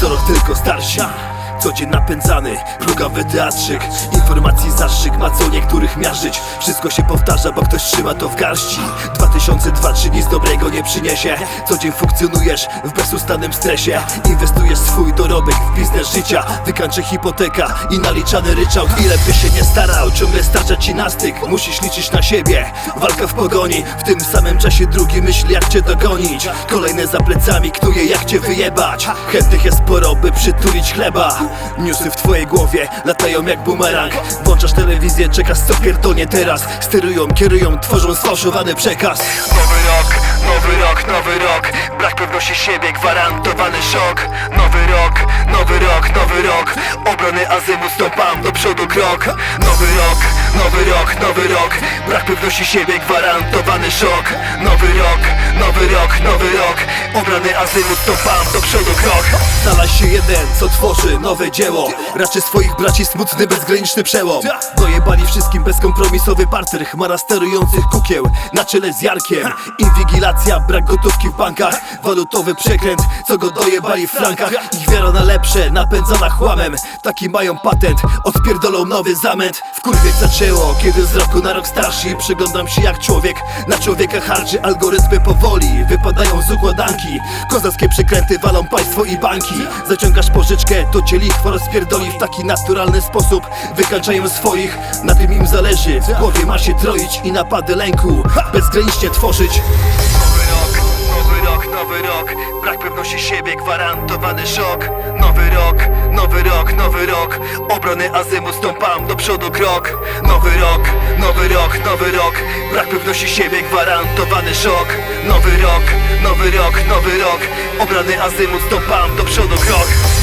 co rok tylko starsza co dzień napędzany, plugawy teatrzyk. Informacji zastrzyk ma co niektórych miażdżyć. Wszystko się powtarza, bo ktoś trzyma to w garści. 2002 czy nic dobrego nie przyniesie. Co dzień funkcjonujesz w bezustannym stresie. Inwestujesz swój dorobek w biznes życia. Wykańczy hipoteka i naliczany ryczałt. Ile by się nie starał, ciągle starcza ci na styk. Musisz liczyć na siebie, walka w pogoni. W tym samym czasie drugi myśli jak cię dogonić. Kolejne za plecami knuje jak cię wyjebać. Chętnych jest sporo, by przytulić chleba Newsy w twojej głowie latają jak bumerang. Włączasz telewizję, czekasz co pierdolnie teraz. Sterują, kierują, tworzą sfałszowany przekaz. Nowy rok, nowy rok, nowy rok. Brak pewności siebie, gwarantowany szok. Nowy rok, nowy rok, nowy rok. Obrony azymut, stąpam do przodu krok. Nowy rok, nowy rok, nowy rok. Brak pewności siebie, gwarantowany szok. Nowy rok, nowy rok, nowy rok. Obrany azymut, stąpam do przodu krok Znalazł się jeden, co tworzy nowe dzieło. Raczy swoich braci smutny, bezgraniczny przełom. Dojebali wszystkim bezkompromisowy parter Chmara sterujących kukieł. Na czele z Jarkiem Inwigilacja, brak gotówki w bankach. Walutowy przekręt, co go dojebali w frankach. Ich wiara na lepsze, napędzana chłamem. Taki mają patent, odpierdolą nowy zamęt. W kurwie zaczęło, kiedy z roku na rok starszy Przyglądam się jak człowiek, na człowieka harczy Algorytmy powoli, wypadają z układanki. Kozackie przekręty walą państwo i banki Zaciągasz pożyczkę, to cię lichwa rozpierdoli W taki naturalny sposób. Wykańczają swoich Na tym im zależy, w głowie ma się troić I napady lęku bezgranicznie tworzyć. Nowy rok, nowy rok, nowy rok. Brak pewności siebie, gwarantowany szok. Nowy rok, nowy rok, nowy rok. Obrony azymut, stąpam do przodu krok. Nowy rok, nowy rok, nowy rok. Brak pewności siebie, gwarantowany szok. Nowy rok, nowy rok, nowy rok. Obrany azymut, stąpam do przodu krok